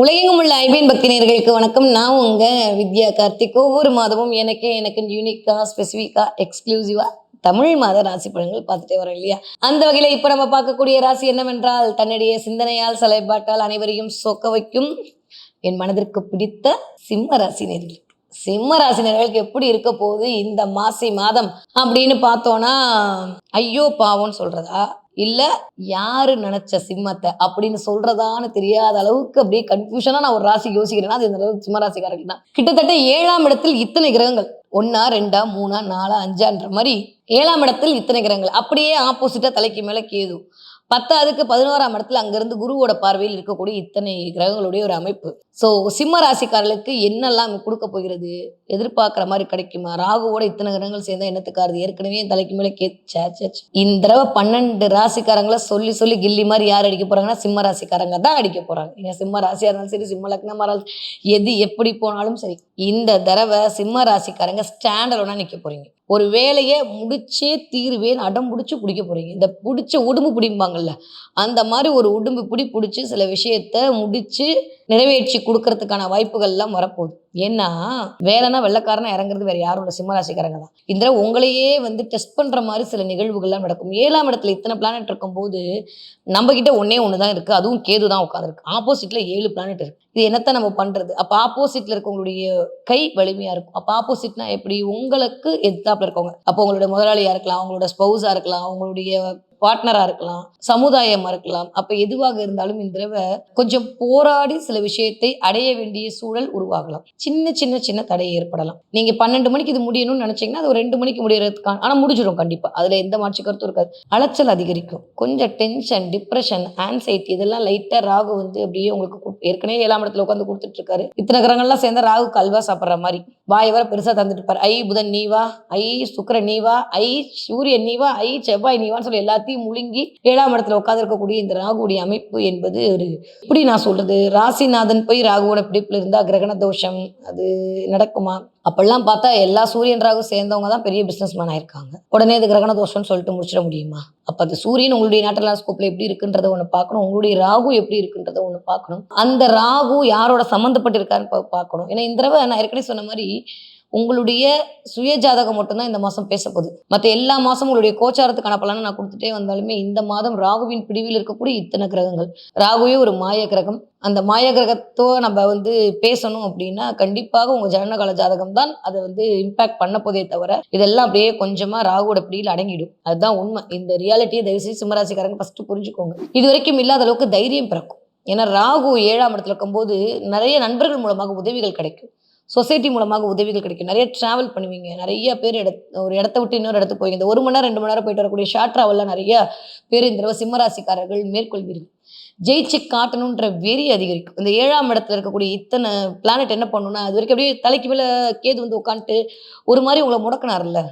உலகெங்கும் உள்ள ஐபிஎன் பக்தினர்களுக்கு வணக்கம். நான் உங்க வித்யா கார்த்திக். ஒவ்வொரு மாதமும் எனக்கு எனக்கு யூனிக்கா ஸ்பெசிஃபிக்கா எக்ஸ்க்ளூசிவா தமிழ் மாத ராசி பலன்கள் பார்த்துட்டே வரோம் இல்லையா? அந்த வகையில் இப்போ நம்ம பார்க்கக்கூடிய ராசி என்னவென்றால் தன்னுடைய சிந்தனையால் செயல்பாட்டால் அனைவரையும் சொக்க வைக்கும் என் மனதிற்கு பிடித்த சிம்ம ராசினர்கள் சிம்ம ராசினர்களுக்கு எப்படி இருக்க போகுது இந்த மாசி மாதம் அப்படின்னு பார்த்தோன்னா ஐயோ பாவம்னு சொல்றதா? இல்லை யாரு நினைச்ச சிம்மத்தை அப்படின்னு சொல்றதான்னு தெரியாத அளவுக்கு அப்படியே கன்ஃபியூஷனா நான் ஒரு ராசி யோசிக்கிறேன்னா அது இந்த அளவுக்கு சிம்ம தான். கிட்டத்தட்ட ஏழாம் இடத்தில் இத்தனை கிரகங்கள். ஒன்னா ரெண்டா மூணா நாலா அஞ்சான்ற மாதிரி ஏழாம் இடத்தில் இத்தனை கிரகங்கள். அப்படியே ஆப்போசிட்டா தலைக்கு மேல கேது. பத்தாவதுக்கு பதினோராம் இடத்துல அங்கிருந்து குருவோட பார்வையில் இருக்கக்கூடிய இத்தனை கிரகங்களுடைய ஒரு அமைப்பு. ஸோ சிம்ம ராசிக்காரர்களுக்கு என்னெல்லாம் கொடுக்க போகிறது? எதிர்பார்க்குற மாதிரி கிடைக்குமா? ராகுவோட இத்தனை கிரகங்கள் சேர்ந்தா என்னத்துக்காருது ஏற்கனவே தலைக்கு மேலே கே சே, சே, இந்த தடவை பன்னெண்டு ராசிக்காரங்களை சொல்லி சொல்லி கில்லி மாதிரி யார் அடிக்க போறாங்கன்னா சிம்ம ராசிக்காரங்க தான் அடிக்க போறாங்க. நீங்க சிம்ம ராசியா இருந்தாலும் சரி சிம்ம லக்னமா இருந்தாலும் எது எப்படி போனாலும் சரி இந்த தடவை சிம்ம ராசிக்காரங்க ஸ்டாண்டர்டோட நிற்க போறீங்க. ஒரு வேலையை முடிச்சே தீருவேன் அடம் பிடிச்சி பிடிக்க போறீங்க. இந்த பிடிச்ச உடும்பு பிடிப்பாங்கல்ல அந்த மாதிரி ஒரு உடும்பு பிடி பிடிச்சி சில விஷயத்த முடிச்சு நிறைவேற்றி கொடுக்கறதுக்கான வாய்ப்புகள்லாம் வரப்போகுது. ஏன்னா வேலைன்னா வெள்ளக்காரனா இறங்குறது வேற யாரும் இல்லை. சிம்மராசிக்காரங்க தான். இந்த உங்களையே வந்து டெஸ்ட் பண்ற மாதிரி சில நிகழ்வுகள்லாம் நடக்கும். ஏழாம் இடத்துல இத்தனை பிளானட் இருக்கும்போது நம்ம கிட்ட ஒன்னே ஒன்று தான் இருக்கு. அதுவும் கேது தான் உட்காந்துருக்கு ஆப்போசிட்ல ஏழு பிளானட் இருக்கு. இது என்னத்தை நம்ம பண்றது? அப்ப ஆப்போசிட்ல இருக்கவங்களுடைய கை வலிமையா இருக்கும். அப்ப ஆப்போசிட்னா எப்படி? உங்களுக்கு எதிர்த்தாப்புல இருக்கவங்க. அப்போ உங்களுடைய முதலாளியா இருக்கலாம் அவங்களோட ஸ்பௌஸா இருக்கலாம் அவங்களுடைய பார்ட்னரா இருக்கலாம் சமுதாயமா இருக்கலாம். அப்ப எதுவாக இருந்தாலும் இந்த தடவை கொஞ்சம் போராடி சில விஷயத்தை அடைய வேண்டிய சூழல் உருவாகலாம். சின்ன சின்ன சின்ன தடை ஏற்படலாம். நீங்க பன்னெண்டு மணிக்கு இது முடியணும்னு நினைச்சீங்கன்னா அது ஒரு ரெண்டு மணிக்கு முடியறதுக்கான ஆனா முடிஞ்சிடும் கண்டிப்பா. அதுல எந்த மாற்று கருத்தும் இருக்காது. அலைச்சல் அதிகரிக்கும். கொஞ்சம் டென்ஷன் டிப்ரெஷன் ஆன்சைட்டி இதெல்லாம் லைட்டா ராகு வந்து அப்படியே உங்களுக்கு ஏற்கனவே ஏழாம் இடத்துல உட்காந்து கொடுத்துட்டு இருக்காரு. இத்தனை கிரகங்கள்லாம் சேர்ந்த ராகு கல்வா சாப்பிடுற மாதிரி. வாய் வர பெருசா தந்துட்டு இருப்பாரு. ஐ புதன் நீவா ஐ சுக்கிரன் நீவா ஐ சூரியன் நீவா ஐ செவ்வாய் நீவான்னு சொல்லி எல்லாத்தையும் முழுங்கி ஏழாம் இடத்துல உட்காந்துருக்கக்கூடிய இந்த ராகுடைய அமைப்பு என்பது ஒரு எப்படி நான் சொல்றது ராசிநாதன் போய் ராகுவோட பிடிப்புல இருந்தா கிரகண தோஷம் அது நடக்குமா? அப்பெல்லாம் பார்த்தா எல்லா சூரியன் ராகு சேர்ந்தவங்க தான் பெரிய பிசினஸ் மேன் ஆயிருக்காங்க. உடனே இது கிரகண தோஷம்னு சொல்லிட்டு முடிச்சிட முடியுமா? அப்ப அது சூரியன் உங்களுடைய நாட்டலாஸ்கோப்ல ஸ்கோப்ல எப்படி இருக்குன்றத ஒண்ணு பார்க்கணும் உங்களுடைய ராகு எப்படி இருக்குன்றத ஒண்ணு பார்க்கணும். அந்த ராகு யாரோட சம்மந்தப்பட்டிருக்காருன்னு பா- பார்க்கணும். ஏன்னா இந்த தடவை நான் ஏற்கனவே சொன்ன மாதிரி உங்களுடைய சுய ஜாதகம் மட்டும்தான் இந்த மாதம் பேச போகுது. மற்ற எல்லா மாதம் உங்களுடைய கோச்சாரத்துக்கான பலனை நான் கொடுத்துட்டே வந்தாலுமே இந்த மாதம் ராகுவின் பிடிவில் இருக்கக்கூடிய இத்தனை கிரகங்கள். ராகுவே ஒரு மாய கிரகம். அந்த மாய கிரகத்தோ நம்ம வந்து பேசணும் அப்படின்னா கண்டிப்பாக உங்க ஜனனகால ஜாதகம் தான் அதை வந்து இம்பாக்ட் பண்ண போதே தவிர இதெல்லாம் அப்படியே கொஞ்சமா ராகுவோட பிடியில் அடங்கிடும். அதுதான் உண்மை. இந்த ரியாலிட்டியை தயவுசெய்து சிம்மராசிக்காரங்க ஃபர்ஸ்ட் புரிஞ்சுக்கோங்க. இது வரைக்கும் இல்லாத அளவுக்கு தைரியம் பிறக்கும். ஏன்னா ராகு ஏழாம் இடத்துல இருக்கும்போது நிறைய நண்பர்கள் மூலமாக உதவிகள் கிடைக்கும். சொசைட்டி மூலமாக உதவிகள் கிடைக்கும். நிறைய ட்ராவல் பண்ணுவீங்க. நிறைய பேர் இட ஒரு இடத்த விட்டு இன்னொரு இடத்துக்கு போவீங்க. இந்த ஒரு மணி நேரம் ரெண்டு மணி நேரம் போயிட்டு வரக்கூடிய ஷார்ட் ட்ராவலில் நிறைய பேர் இந்த தடவை சிம்மராசிக்காரர்கள் மேற்கொள்வீர்கள். ஜெயிச்சு காட்டணுன்ற வெறி அதிகரிக்கும். இந்த ஏழாம் இடத்துல இருக்கக்கூடிய இத்தனை பிளானட் என்ன பண்ணுன்னா அது வரைக்கும் அப்படியே தலைக்கு மேலே கேது வந்து உட்காந்துட்டு ஒரு மாதிரி உங்களை முடக்கினார்ல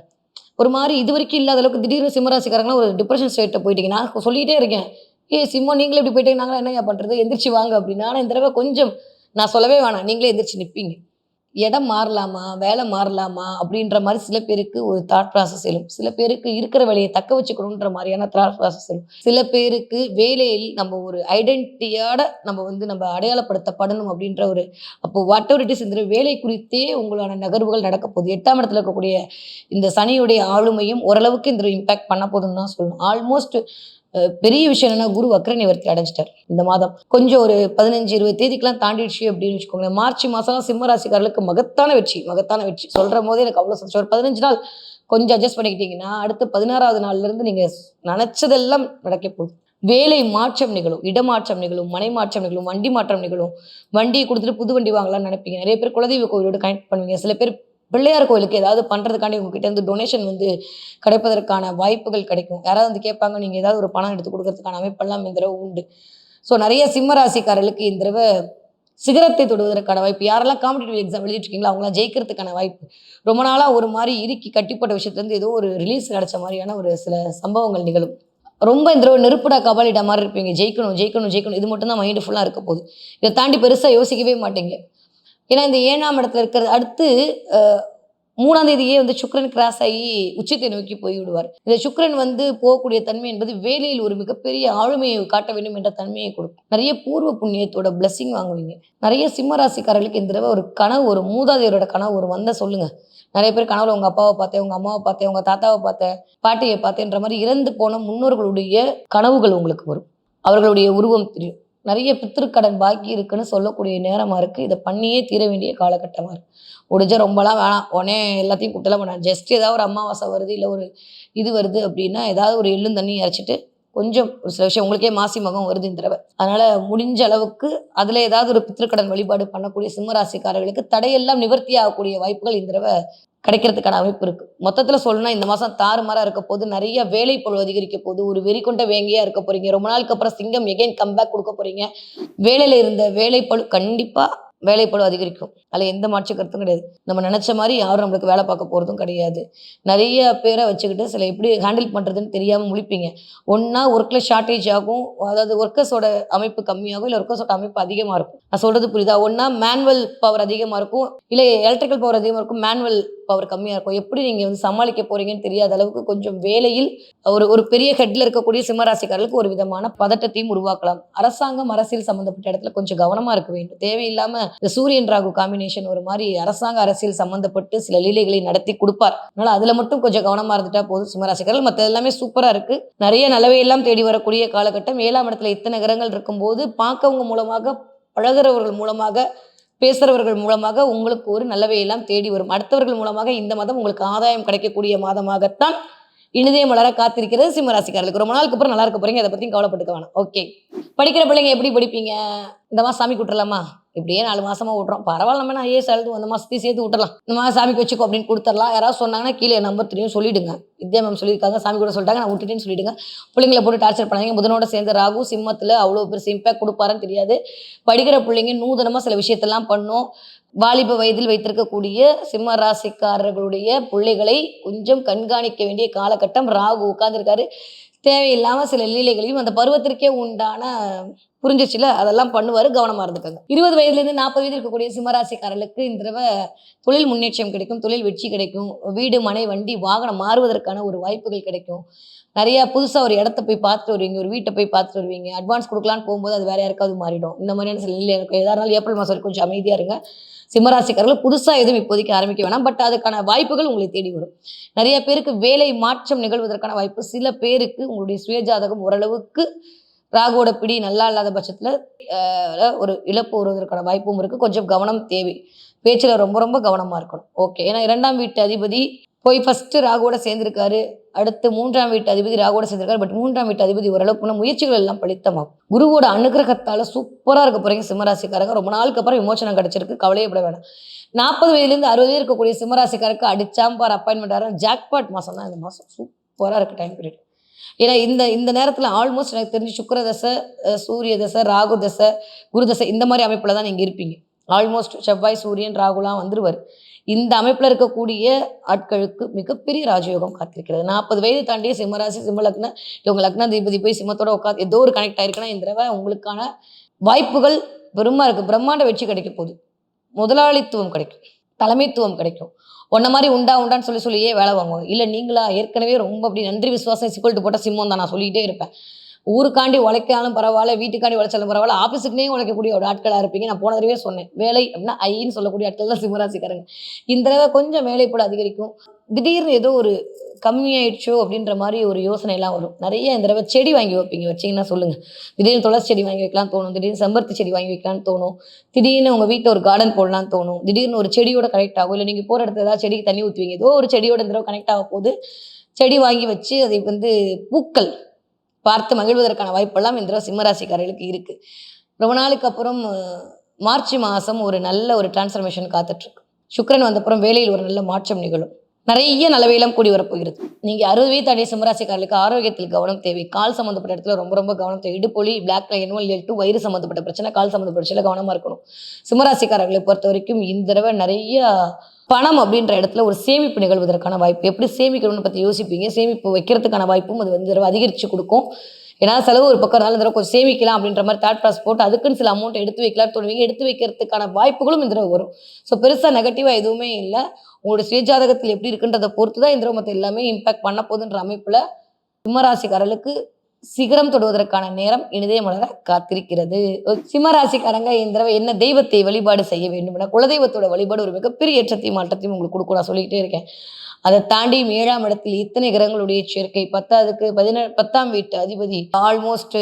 ஒரு மாதிரி இது வரைக்கும் இல்லாத அளவுக்கு திடீர்னு சிம்மராசிக்காரங்களாம் ஒரு டிப்ரெஷன் ஸ்டேட்டை போயிட்டீங்க. நான் சொல்லிகிட்டே இருக்கேன். ஏ சிம்மம் நீங்களே இப்படி போயிட்டீங்க நாங்களாம் என்னய்யா பண்ணுறது எந்திரிச்சு வாங்க அப்படின்னா. ஆனால் இந்த தடவை கொஞ்சம் நான் சொல்லவே வேணாம். நீங்களே எந்திரிச்சு நிற்பீங்க இடம் மாறலாமா? வேலை மாறலாமா? அப்படின்ற மாதிரி சில பேருக்கு ஒரு தாட் ப்ராசஸ் எழும். சில பேருக்கு இருக்கிற வேலையை தக்க வச்சுக்கணுன்ற மாதிரியான தாட் ப்ராசஸ் எழும். சில பேருக்கு வேலையில் நம்ம ஒரு ஐடென்டிட்டியோட நம்ம வந்து நம்ம அடையாளப்படுத்தப்படணும் அப்படின்ற ஒரு அப்போ வாட் எவர் இட் இஸ் இந்த வேலை குறித்தே உங்களான நகர்வுகள் நடக்க போகுது. எட்டாம் இடத்துல இருக்கக்கூடிய இந்த சனியுடைய ஆளுமையும் ஓரளவுக்கு இந்த இம்பாக்ட் பண்ண போதுன்னு தான் சொல்லணும். ஆல்மோஸ்ட் பெரிய விஷயம் என்னன்னா குரு வக்ர நிவர்த்தி அடைஞ்சிட்டார். இந்த மாதம். கொஞ்சம் ஒரு பதினஞ்சு இருபது தேதிக்கெல்லாம் தாண்டிடுச்சு அப்படின்னு வச்சுக்கோங்களேன். மார்ச் மாதம் சிம்ம ராசிக்காரர்களுக்கு மகத்தான வெற்றி மகத்தான வெற்றி. சொல்கிற போதே எனக்கு அவ்வளோ சந்தோஷம். ஒரு பதினஞ்சு நாள் கொஞ்சம் அட்ஜஸ்ட் பண்ணிக்கிட்டீங்கன்னா அடுத்து பதினாறாவது நாள்லேருந்து நீங்கள் நினச்சதெல்லாம் நடக்க போகுது. வேலை மாற்றம் நிகழும் இடமாற்றம் நிகழும் மனை மாற்றம் நிகழும் வண்டி மாற்றம் நிகழும். வண்டியை கொடுத்துட்டு புது வண்டி வாங்கலாம்னு நினைப்பீங்க. நிறைய பேர் குலதெய்வ கோவிலோடு கனெக்ட் பண்ணுவீங்க. சில பேர் பிள்ளையார் கோயிலுக்கு ஏதாவது பண்ணுறதுக்காண்டி உங்ககிட்ட இருந்து டொனேஷன் வந்து கிடைப்பதற்கான வாய்ப்புகள் கிடைக்கும். யாராவது வந்து கேட்பாங்க நீங்கள் ஏதாவது ஒரு பணம் எடுத்து கொடுக்கறதுக்கான அமைப்பெல்லாம் இந்த தடவை உண்டு. ஸோ நிறைய சிம்ம ராசிக்காரர்களுக்கு இந்த தடவை சிகரத்தை தொடுவதற்கான வாய்ப்பு. யாரெல்லாம் காம்படிட்டிவ் எக்ஸாம் எழுதிட்டு இருக்கீங்களோ அவங்களாம் ஜெயிக்கிறதுக்கான வாய்ப்பு. ரொம்ப நாளாக ஒரு மாதிரி இறுக்கி கட்டிப்பட்ட விஷயத்துலேருந்து ஏதோ ஒரு ரிலீஸ் கிடச்ச மாதிரியான ஒரு சில சம்பவங்கள் நிகழும். ரொம்ப இந்த தடவை நெருப்புடா கபாலிடா மாதிரி இருப்பீங்க. ஜெயிக்கணும் ஜெயிக்கணும் ஜெயிக்கணும். இது மட்டும் தான் மைண்டு ஃபுல்லாக இருக்க போகுது. இதை தாண்டி பெருசாக யோசிக்கவே மாட்டேங்க. ஏன்னா இந்த ஏழாம் இடத்துல இருக்கிறது அடுத்து மூணாம் தேதியே வந்து சுக்கரன் கிராஸ் ஆகி உச்சத்தை நோக்கி போய் விடுவார். இந்த சுக்கிரன் வந்து போகக்கூடிய தன்மை என்பது வேலையில் ஒரு மிகப்பெரிய ஆளுமையை காட்ட வேண்டும் என்ற தன்மையை கொடுக்கும். நிறைய பூர்வ புண்ணியத்தோட பிளஸ்ஸிங் வாங்குவீங்க. நிறைய சிம்ம ராசிக்காரர்களுக்கு இந்த தடவை ஒரு கனவு ஒரு மூதாதையரோட கனவு ஒரு வந்த சொல்லுங்க. நிறைய பேர் கனவுல உங்க அப்பாவை பார்த்தேன் உங்க அம்மாவை பார்த்தேன் உங்க தாத்தாவை பார்த்தேன் பாட்டியை பார்த்தேன்ற மாதிரி இறந்து போன முன்னோர்களுடைய கனவுகள் உங்களுக்கு வரும். அவர்களுடைய உருவம் தெரியும். நிறைய பித்திருக்கடன் பாக்கி இருக்குன்னு சொல்லக்கூடிய நேரமாக இருக்குது இதை பண்ணியே தீர வேண்டிய காலகட்டமாக இருக்குது முடிஞ்ச ரொம்பலாம் வேணாம். உடனே எல்லாத்தையும் கூட்டலாம் வேணாம் ஜஸ்ட் ஏதாவது ஒரு அமாவாசை வருது இல்லை ஒரு இது வருது அப்படின்னா ஏதாவது ஒரு எள்ளும் தண்ணி இறச்சிட்டு கொஞ்சம் ஒரு சில விஷயம் உங்களுக்கே மாசி மகம் வருது இந்த தடவை. அதனால் முடிஞ்ச அளவுக்கு அதில் ஏதாவது ஒரு பித்திருக்கடன் வழிபாடு பண்ணக்கூடிய சிம்மராசிக்காரர்களுக்கு தடையெல்லாம் நிவர்த்தி ஆகக்கூடிய வாய்ப்புகள் இந்த தடவை கிடைக்கிறதுக்கான அமைப்பு இருக்கு. மொத்தத்துல சொல்லணும்னா இந்த மாசம் தாறுமாறா இருக்க போது நிறைய வேலை பொருள் அதிகரிக்க போகுது. ஒரு வெறி கொண்ட வேங்கையா இருக்க போறீங்க. ரொம்ப நாளுக்கு அப்புறம் சிங்கம் எகைன் கம்பேக் கொடுக்க போறீங்க. வேலையில இருந்த வேலைப்பழு கண்டிப்பா வேலைப்பழு அதிகரிக்கும். அதில் எந்த மாற்று கருத்தும் கிடையாது. நம்ம நினச்ச மாதிரி யாரும் நம்மளுக்கு வேலை பார்க்க போகிறதும் கிடையாது. நிறைய பேரை வச்சுக்கிட்டு சில எப்படி ஹேண்டில் பண்ணுறதுன்னு தெரியாமல் முழிப்பீங்க. ஒன்றா ஒர்க்கில் ஷார்ட்டேஜ் ஆகும். அதாவது ஒர்க்கர்ஸோட அமைப்பு கம்மியாகும். இல்லை ஒர்க்கர்ஸோட அமைப்பு அதிகமாக இருக்கும். நான் சொல்கிறது புரியுதா? ஒன்றா மேனுவல் பவர் அதிகமாக இருக்கும். இல்லை எலக்ட்ரிக்கல் பவர் அதிகமாக இருக்கும். மேனுவல் பவர் கம்மியாக இருக்கும். எப்படி நீங்கள் வந்து சமாளிக்க போகிறீங்கன்னு தெரியாத அளவுக்கு கொஞ்சம் வேலையில் ஒரு ஒரு பெரிய ஹெட்ல இருக்கக்கூடிய சிம்மராசிக்காரர்களுக்கு ஒரு விதமான பதட்டத்தையும் உருவாக்கலாம். அரசாங்கம் அரசியல் சம்பந்தப்பட்ட இடத்துல கொஞ்சம் கவனமாக இருக்க வேண்டும். தேவையில்லாம இந்த சூரியன் ராகு காம்பினேஷன் ஒரு மாதிரி அரசாங்க அரசியல் சம்பந்தப்பட்டு சில லீலைகளை நடத்தி கொடுப்பார். அதனால அதுல மட்டும் கொஞ்சம் கவனமாக இருந்துட்டா போதும் சிம்மராசிக்காரர்கள். மற்ற எல்லாமே சூப்பராக இருக்கு. நிறைய நலவையெல்லாம் தேடி வரக்கூடிய காலகட்டம். ஏழாம் இடத்துல இத்தனை கிரகங்கள் இருக்கும்போது பார்க்கவங்க மூலமாக பழகுறவர்கள் மூலமாக பேசுகிறவர்கள் மூலமாக உங்களுக்கு ஒரு நல்லவையெல்லாம் தேடி வரும். அடுத்தவர்கள் மூலமாக இந்த மாதம் உங்களுக்கு ஆதாயம் கிடைக்கக்கூடிய மாதமாகத்தான் இனிதயம் வளர காத்திருக்கிறது சிம்மராசிக்காரர்களுக்கு. ரொம்ப நாளுக்கு அப்புறம் நல்லா இருக்க போறீங்க. அதை பத்தி கவலைப்பட்டுக்க வேணாம். ஓகே படிக்கிற பிள்ளைங்க எப்படி படிப்பீங்க? இந்த மாதிரி சாமி கூட்டுறலாமா? இப்படியே நாலு மாசமா விட்றோம் பரவாயில்ல நம்ம நான் ஏ செலவு அந்த மாசத்தையும் சேர்த்து விட்டுறலாம். இந்த மாதிரி சாமிக்கு வச்சுக்கோ அப்படின்னு கொடுத்துடலாம். யாராவது சொன்னாங்கன்னா கீழே நம்பர் தெரியும் சொல்லிடுங்க. வித்யா மேம் சொல்லியிருக்காங்க. சாமி கூட சொல்லிட்டாங்க. நான் விட்டுட்டேன்னு சொல்லிடுங்க. பிள்ளைங்களை போட்டு டார்ச்சர் பண்ணாங்க புதனோட சேர்ந்து ராகு சிம்மத்தில் அவ்வளோ பெருசு இம்பேக்ட் கொடுப்பாருன்னு தெரியாது. படிக்கிற பிள்ளைங்க நூதனமாக சில விஷயத்தெல்லாம் பண்ணும். வாலிப வயதில் வைத்திருக்கக்கூடிய சிம்ம ராசிக்காரர்களுடைய பிள்ளைகளை கொஞ்சம் கண்காணிக்க வேண்டிய காலகட்டம் ராகு. உட்கார்ந்துருக்காரு. தேவையில்லாமல் சில லீலைகளையும் அந்த பருவத்திற்கே உண்டான புரிஞ்சிச்சுல அதெல்லாம் பண்ணுவார் கவனமாக இருந்துக்கோங்க. இருபது வயதுலேருந்து நாற்பது வயது இருக்கக்கூடிய சிம்மராசிக்காரர்களுக்கு இந்த தடவை தொழில் முன்னேற்றம் கிடைக்கும் தொழில் வெற்றி கிடைக்கும் வீடு மனை வண்டி வாகனம் மாறுவதற்கான ஒரு வாய்ப்புகள் கிடைக்கும். நிறைய புதுசாக ஒரு இடத்த போய் பார்த்துட்டு வருவீங்க ஒரு வீட்டை போய் பார்த்துட்டு வருவீங்க. அட்வான்ஸ் கொடுக்கலான்னு போகும்போது அது வேற யாருக்காவது மாறிடும். இந்த மாதிரியான சில நிலையில் இருக்கும். எதாக இருந்தாலும் ஏப்ரல் மாதம் வரைக்கும் கொஞ்சம் அமைதியாக இருங்க. சிம்மராசிக்காரர்கள் புதுசாக எதுவும் இப்போதைக்கு ஆரம்பிக்க வேணாம். பட் அதுக்கான வாய்ப்புகள் உங்களை தேடி வரும். நிறைய பேருக்கு வேலை மாற்றம் நிகழ்வதற்கான வாய்ப்பு. சில பேருக்கு உங்களுடைய சுயஜாதகம் ஓரளவுக்கு ராகுவோட பிடி நல்லா இல்லாத பட்சத்தில் ஒரு இழப்பு வருவதற்கான வாய்ப்பும் இருக்குது கொஞ்சம் கவனம் தேவை. பேச்சில் ரொம்ப ரொம்ப கவனமாக இருக்கணும். ஓகே ஏன்னா இரண்டாம் வீட்டு அதிபதி போய் ஃபஸ்ட்டு ராகுவோட சேர்ந்திருக்காரு. அடுத்து மூன்றாம் வீட்டு அதிபதி ராகுவோட சேர்ந்திருக்காரு. பட் மூன்றாம் வீட்டு அதிபதி ஓரளவுக்கு முயற்சிகள் எல்லாம் பலித்தமாகும் குருவோட அனுகிரகத்தால் சூப்பராக இருக்க போகிறீங்க சிம்மராசிக்காரங்க. ரொம்ப நாளுக்கு அப்புறம் விமோசனம் கிடச்சிருக்கு. கவலையப்பட வேணாம். நாற்பது வயதுலேருந்து அறுபது வயது இருக்கக்கூடிய சிம்மராசிக்காரருக்கு அடிச்சாம்பார் அப்பாயின்மெண்ட் ஆகிற ஜாக்பாட் மாதம் தான். இந்த மாதம் சூப்பராக இருக்குது டைம் பீரியட் ஏன்னா இந்த இந்த நேரத்தில் ஆல்மோஸ்ட் எனக்கு தெரிஞ்சு சுக்கர தசை சூரிய தசை ராகு தசை குரு தசை இந்த மாதிரி அமைப்பில் தான் நீங்கள் இருப்பீங்க. ஆல்மோஸ்ட் செவ்வாய் சூரியன் ராகுலாம் வந்துருவார். இந்த அமைப்பில் இருக்கக்கூடிய ஆட்களுக்கு மிகப்பெரிய ராஜயோகம் காத்திருக்கிறது. நாற்பது வயது தாண்டிய சிம்மராசி சிம்ம லக்னம் இவங்க லக்னாதிபதி போய் சிம்மத்தோட உட்காந்து ஏதோ ஒரு கனெக்ட் ஆயிருக்குன்னா இந்த தடவை உங்களுக்கான வாய்ப்புகள் பெருமா இருக்குது பிரம்மாண்ட வெற்றி கிடைக்க போகுது. முதலாளித்துவம் கிடைக்கும். தலைமைத்துவம் கிடைக்கும். உன்ன மாதிரி உண்டா உண்டான்னு சொல்லி சொல்லியே வேலை வாங்குவோம் இல்லை நீங்களா ஏற்கனவே ரொம்ப அப்படி நன்றி விசுவாசம் சிக்கல்ட்டு போட்ட சிம்மம் தான் நான் சொல்லிக்கிட்டே இருப்பேன். ஊருக்காண்டி உழைக்காலும் பரவாயில்ல வீட்டுக்காண்டி உழைச்சாலும் பரவாயில்ல ஆஃபீஸுக்குனே உழைக்கக்கூடிய ஒரு ஆட்களாக இருப்பீங்க. நான் போன தடவையே சொன்னேன். வேலை அப்படின்னா ஐன்னு சொல்லக்கூடிய ஆட்கள் தான் சிம்மராசிக்காரங்க. இந்த தடவை கொஞ்சம் வேலை போல அதிகரிக்கும். திடீர்னு ஏதோ ஒரு கம்மியாயிடுச்சோ அப்படின்ற மாதிரி ஒரு யோசனைலாம் வரும். நிறைய இந்த தடவை செடி வாங்கி வைப்பீங்க. வச்சிங்கன்னா சொல்லுங்கள் திடீர்னு துளசி செடி வாங்கி வைக்கலாம் தோணும். திடீர்னு செம்பருத்தி செடி வாங்கி வைக்கலாம்னு தோணும். திடீர்னு உங்கள் வீட்டில் ஒரு கார்டன் போடலாம்னு தோணும். திடீர்னு ஒரு செடியோட கனெக்ட் ஆகும். இல்லை நீங்கள் போகிற இடத்துல ஏதாவது செடிக்கு தண்ணி ஊற்றுவீங்க ஏதோ ஒரு செடியோட இந்த தடவை கனெக்ட் ஆக போது செடி வாங்கி வச்சு அதை வந்து பூக்கள் பார்த்து மகிழ்வதற்கான வாய்ப்பெல்லாம் இந்த தடவை சிம்மராசிக்காரர்களுக்கு இருக்குது ரொம்ப நாளுக்கு அப்புறம் மார்ச் மாதம் ஒரு நல்ல ஒரு டிரான்ஸ்ஃபர்மேஷன் காத்துட்ருக்கு. சுக்கரன் வந்தப்புறம் வேலையில் ஒரு நல்ல மாற்றம் நிகழும். நிறைய நலவையெல்லாம் கூடி வரப்போகிறது. நீங்கள் அறுபது வயது அடைய சிம்மராசிக்காரர்களுக்கு ஆரோக்கியத்தில் கவனம் தேவை. கால் சம்மந்தப்பட்ட இடத்துல ரொம்ப ரொம்ப கவனம் தேவை. இடுப்பொலி பிளாக் என்வல் டூ வயிறு சம்மந்தப்பட்ட பிரச்சனை கால் சம்மந்தப்பட்ட பிரச்சனை கவனமாக இருக்கணும். சிம்மராசிக்காரர்களை பொறுத்த வரைக்கும் இந்த தடவை நிறைய பணம் அப்படின்ற இடத்துல ஒரு சேமிப்பு நிகழ்வதற்கான வாய்ப்பு. எப்படி சேமிக்கணும்னு பற்றி யோசிப்பீங்க? சேமிப்பு வைக்கிறதுக்கான வாய்ப்பும் அது வந்து தடவை அதிகரித்து கொடுக்கும். ஏன்னா செலவு ஒரு பக்கம் இருந்தாலும் இந்த தடவை கொஞ்சம் சேமிக்கலாம் அப்படின்ற மாதிரி தாட் ப்ராஸ் போட்டு அதுக்குன்னு சில அமௌண்ட் எடுத்து வைக்கலாம்னு தோணுவீங்க எடுத்து வைக்கிறதுக்கான வாய்ப்புகளும் இந்த தடவை வரும். ஸோ பெருசாக நெகட்டிவாக எதுவுமே இல்லை. உங்களோட சுயஜாதகத்தில் எப்படி இருக்குன்றதை பொறுத்து தான் இந்த தடவை மற்ற எல்லாமே இம்பாக்ட் பண்ண போதுன்ற அமைப்பில் சிம்மராசிக்காரர்களுக்கு சிகரம் தொடுவதற்கான நேரம் இனிதே மலர காத்திருக்கிறது சிம்மராசிக்காரங்க இந்த தடவை என்ன தெய்வத்தை வழிபாடு செய்ய வேண்டும் என குலதெய்வத்தோட வழிபாடு ஒரு மிகப்பெரிய ஏற்றத்தையும் மாற்றத்தையும் உங்களுக்கு கொடுக்கும் நான் சொல்லிக்கிட்டே இருக்கேன். அதை தாண்டி ஏழாம் இடத்தில் இத்தனை கிரகங்களுடைய சேர்க்கை பத்தாவதுக்கு பதினே பத்தாம் வீட்டு அதிபதி ஆல்மோஸ்ட்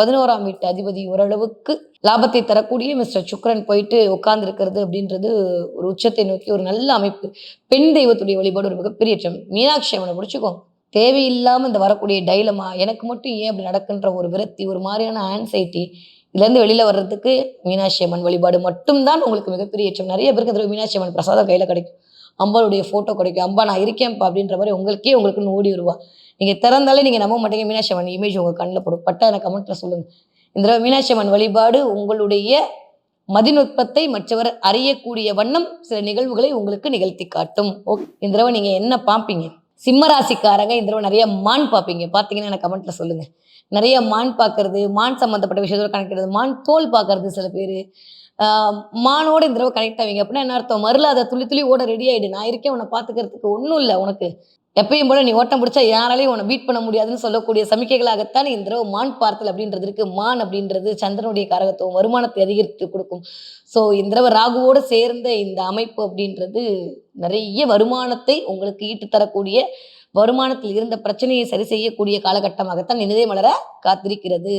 பதினோராம் வீட்டு அதிபதி ஓரளவுக்கு லாபத்தை தரக்கூடிய மிஸ்டர் சுக்ரன் போயிட்டு உட்கார்ந்துருக்கிறது அப்படின்றது ஒரு உச்சத்தை நோக்கி ஒரு நல்ல அமைப்பு. பெண் தெய்வத்துடைய வழிபாடு ஒரு மிகப்பெரிய மீனாட்சி அவனை முடிச்சுக்கோங்க தேவையில்லாமல் இந்த வரக்கூடிய டைலமா எனக்கு மட்டும் ஏன் அப்படி நடக்குன்ற ஒரு விரக்தி ஒரு மாதிரியான ஆன்சைட்டி இதுலேருந்து வெளியில் வர்றதுக்கு மீனாட்சி அம்மன் வழிபாடு மட்டும்தான் உங்களுக்கு மிகப்பெரிய ஏற்றம். நிறைய பேருக்கு இந்த தடவை மீனாட்சி அம்மன் பிரசாதம் கையில் கிடைக்கும். அம்பாளுடைய ஃபோட்டோ கிடைக்கும். அம்பா நான் இருக்கேன்ப்பா அப்படின்ற மாதிரி உங்களுக்கே உங்களுக்குன்னு ஓடி வருவா. நீங்கள் திறந்தாலே நீங்கள் நம்ப மாட்டீங்க. மீனாட்சி அம்மன் இமேஜ் உங்கள் கண்ணில் போடும். பட்டா எனக்கு கமெண்ட்டில் சொல்லுங்கள் இந்த தடவை மீனாட்சி அம்மன் வழிபாடு உங்களுடைய மதிநுட்பத்தை மற்றவர் அறியக்கூடிய வண்ணம் சில நிகழ்வுகளை உங்களுக்கு நிகழ்த்தி காட்டும். ஓகே இந்த தடவை நீங்கள் என்ன பார்ப்பீங்க சிம்மராசிக்காரங்க இந்த தடவை நிறைய மான் பார்ப்பீங்க. பார்த்தீங்கன்னா எனக்கு கமெண்ட்ல சொல்லுங்க. நிறைய மான் பார்க்கறது மான் சம்மந்தப்பட்ட விஷயத்தோட கனெக்ட் மான் தோல் பார்க்கறது சில பேர். மானோட இந்த தடவை கனெக்ட் ஆவீங்க அப்படின்னா என்ன அர்த்தம்? மறுல அதை துளி துளி ஓட ரெடி ஆயிடு. நான் இருக்கேன் உன்னை பார்த்துக்கிறதுக்கு ஒன்றும் இல்லை உனக்கு. எப்பயும் போல நீ ஓட்டம் பிடிச்சா யாராலையும் உன்னை பீட் பண்ண முடியாதுன்னு சொல்லக்கூடிய சமிக்கைகளாகத்தான் இந்த தடவை மான் பார்த்தல் அப்படின்றது இருக்கு. மான் அப்படின்றது சந்திரனுடைய காரகத்துவம் வருமானத்தை அதிகரித்து கொடுக்கும். ஸோ இந்த தடவை ராகுவோடு சேர்ந்த இந்த அமைப்பு அப்படின்றது நிறைய வருமானத்தை உங்களுக்கு ஈட்டு தரக்கூடிய வருமானத்தில் இருந்த பிரச்சனையை சரி செய்யக்கூடிய காலகட்டமாகத்தான் நினைவே மலர காத்திருக்கிறது.